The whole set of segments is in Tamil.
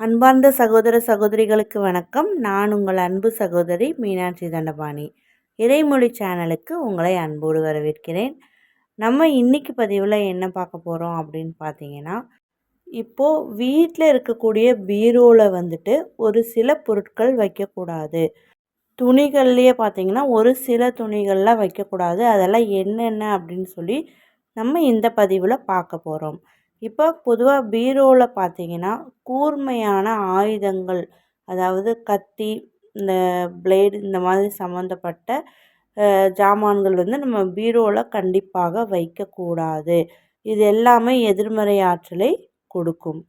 அன்பார்ந்த சகோதர சகோதரிகளுக்கு வணக்கம். நான் உங்கள் அன்பு சகோதரி மீனாட்சி தண்டபாணி. இறைமொழி சேனலுக்கு உங்களை அன்போடு வரவேற்கிறேன். நம்ம இன்றைக்கி பதிவில் என்ன பார்க்க போகிறோம் அப்படின்னு பார்த்தீங்கன்னா இப்போது வீட்டில் இருக்கக்கூடிய பீரோவில் வந்துட்டு ஒரு சில பொருட்கள் வைக்கக்கூடாது. துணிகள்லேயே பார்த்தீங்கன்னா ஒரு சில துணிகள்லாம் வைக்கக்கூடாது. அதெல்லாம் என்னென்ன அப்படின்னு சொல்லி நம்ம இந்த பதிவில் பார்க்க போகிறோம் இப்போ பொதுவாக பீரோவில் பார்த்தீங்கன்னா கூர்மையான ஆயுதங்கள் அதாவது கத்தி இந்த பிளேடு இந்த மாதிரி சம்மந்தப்பட்ட ஜாமான்கள் வந்து நம்ம பீரோவில் கண்டிப்பாக வைக்கக்கூடாது. இது எல்லாமே எதிர்மறை ஆற்றலை கொடுக்கும்.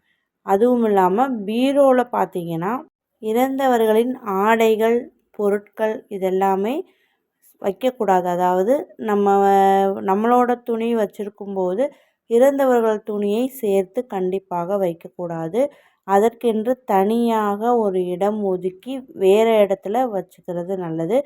அதுவும் இல்லாமல் பீரோவில் பார்த்தீங்கன்னா இறந்தவர்களின் ஆடைகள் பொருட்கள் இதெல்லாமே வைக்கக்கூடாது. அதாவது நம்ம நம்மளோட துணி வச்சுருக்கும்போது இறந்தவர்கள் துணியை சேர்த்து கண்டிப்பாக வைக்கக்கூடாது. அதற்கென்று தனியாக ஒரு இடம் ஒதுக்கி வேறு இடத்துல வச்சுக்கிறது நல்லது.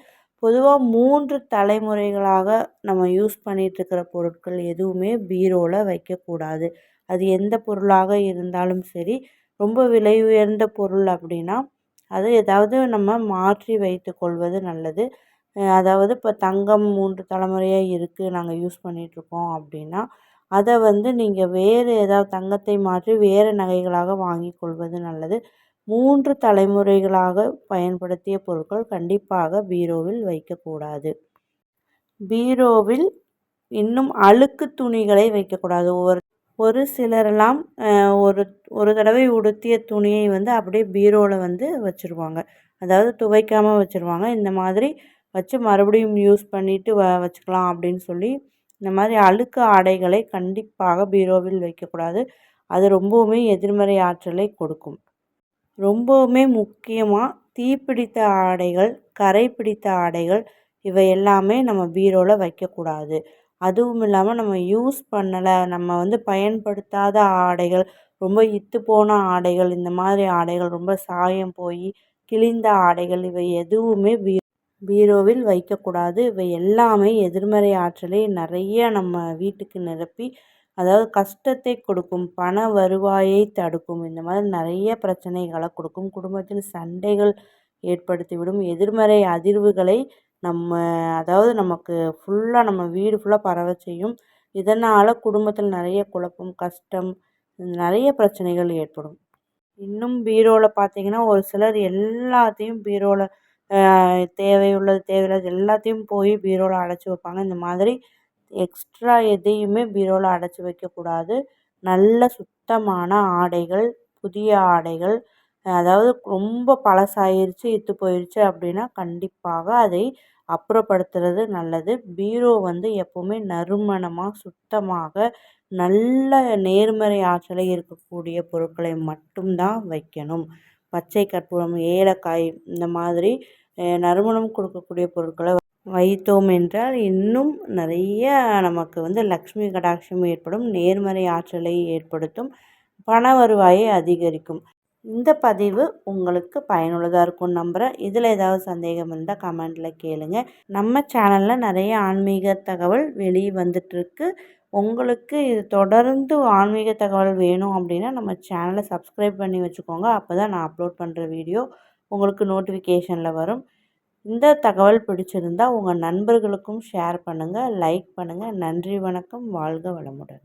பொதுவாக மூன்று தலைமுறைகளாக நம்ம யூஸ் பண்ணிகிட்ருக்கிற பொருட்கள் எதுவுமே பீரோவில் வைக்கக்கூடாது. அது எந்த பொருளாக இருந்தாலும் சரி ரொம்ப விலை உயர்ந்த பொருள் அப்படின்னா அது ஏதாவது நம்ம மாற்றி வைத்து கொள்வது நல்லது. அதாவது இப்போ தங்கம் மூன்று தலைமுறையாக இருக்குது நாங்கள் யூஸ் பண்ணிகிட்ருக்கோம் அப்படின்னா அதை வந்து நீங்கள் வேறு ஏதாவது தங்கத்தை மாற்றி வேறு நகைகளாக வாங்கி கொள்வது நல்லது. மூன்று தலைமுறைகளாக பயன்படுத்திய பொருட்கள் கண்டிப்பாக பீரோவில் வைக்கக்கூடாது பீரோவில் இன்னும் அழுக்கு துணிகளை வைக்கக்கூடாது ஒரு ஒரு சிலரெல்லாம் ஒரு ஒரு தடவை உடுத்திய துணியை வந்து அப்படியே பீரோவில் வந்து வச்சுருவாங்க. அதாவது துவைக்காமல் வச்சுருவாங்க. இந்த மாதிரி வச்சு மறுபடியும் யூஸ் பண்ணிவிட்டு வ வச்சுக்கலாம் அப்படின்னு சொல்லி இந்த மாதிரி அழுக்கு ஆடைகளை கண்டிப்பாக பீரோவில் வைக்கக்கூடாது. அது ரொம்பவுமே எதிர்மறை ஆற்றலை கொடுக்கும். ரொம்பவுமே முக்கியமாக தீப்பிடித்த ஆடைகள் கரை பிடித்த ஆடைகள் இவை எல்லாமே நம்ம பீரோவில் வைக்கக்கூடாது. அதுவும் இல்லாமல் நம்ம யூஸ் பண்ணலை நம்ம வந்து பயன்படுத்தாத ஆடைகள் ரொம்ப இத்து போன ஆடைகள் இந்த மாதிரி ஆடைகள் ரொம்ப சாயம் போய் கிழிந்த ஆடைகள் இவை எதுவுமே பீ பீரோவில் வைக்கக்கூடாது. இவை எல்லாமே எதிர்மறை ஆற்றலை நிறைய நம்ம வீட்டுக்கு நிரப்பி அதாவது கஷ்டத்தை கொடுக்கும் பண வருவாயை தடுக்கும் இந்த மாதிரி நிறைய பிரச்சனைகளை கொடுக்கும். குடும்பத்தில் சண்டைகள் ஏற்படுத்திவிடும். எதிர்மறை அதிர்வுகளை நம்ம அதாவது நமக்கு ஃபுல்லாக நம்ம வீடு ஃபுல்லாக பரவ செய்யும். இதனால் குடும்பத்தில் நிறைய குழப்பம் கஷ்டம் நிறைய பிரச்சனைகள் ஏற்படும். இன்னும் பீரோவில் பார்த்தீங்கன்னா ஒரு சிலர் எல்லாத்தையும் பீரோவில் தேவையுள்ளது தேவையில்லாதது எல்லாத்தையும் போய் பீரோவில் அடைச்சி வைப்பாங்க. இந்த மாதிரி எக்ஸ்ட்ரா எதையுமே பீரோவில் அடைச்சி வைக்கக்கூடாது. நல்ல சுத்தமான ஆடைகள் புதிய ஆடைகள் அதாவது ரொம்ப பழசாயிருச்சு இத்து போயிடுச்சு அப்படின்னா கண்டிப்பாக அதை அப்புறப்படுத்துறது நல்லது. பீரோ வந்து எப்போவுமே நறுமணமாக சுத்தமாக நல்ல நேர்மறை ஆற்றலை இருக்கக்கூடிய பொருட்களை மட்டும்தான் வைக்கணும். பச்சை கற்பூரம் ஏலக்காய் இந்த மாதிரி நறுமணம் கொடுக்கக்கூடிய பொருட்களை வைத்தோம் என்றால் இன்னும் நிறைய நமக்கு வந்து லக்ஷ்மி கடாட்சம் ஏற்படும் நேர்மறை ஆற்றலை ஏற்படுத்தும் பண வருவாயை அதிகரிக்கும். இந்த பதிவு உங்களுக்கு பயனுள்ளதாக இருக்கும் நம்புகிறேன் இதில் ஏதாவது சந்தேகம் இருந்தால் கமெண்டில் கேளுங்க. நம்ம சேனலில் நிறைய ஆன்மீக தகவல் வெளியே வந்துட்டுருக்கு. உங்களுக்கு இது தொடர்ந்து ஆன்மீக தகவல் வேணும் அப்படின்னா நம்ம சேனலை சப்ஸ்கிரைப் பண்ணி வச்சுக்கோங்க. அப்போ தான் நான் அப்லோட் பண்ணுற வீடியோ உங்களுக்கு நோட்டிஃபிகேஷனில் வரும். இந்த தகவல் பிடிச்சிருந்தால் உங்கள் நண்பர்களுக்கும் ஷேர் பண்ணுங்கள் லைக் பண்ணுங்கள் நன்றி வணக்கம். வாழ்க வளமுடன்.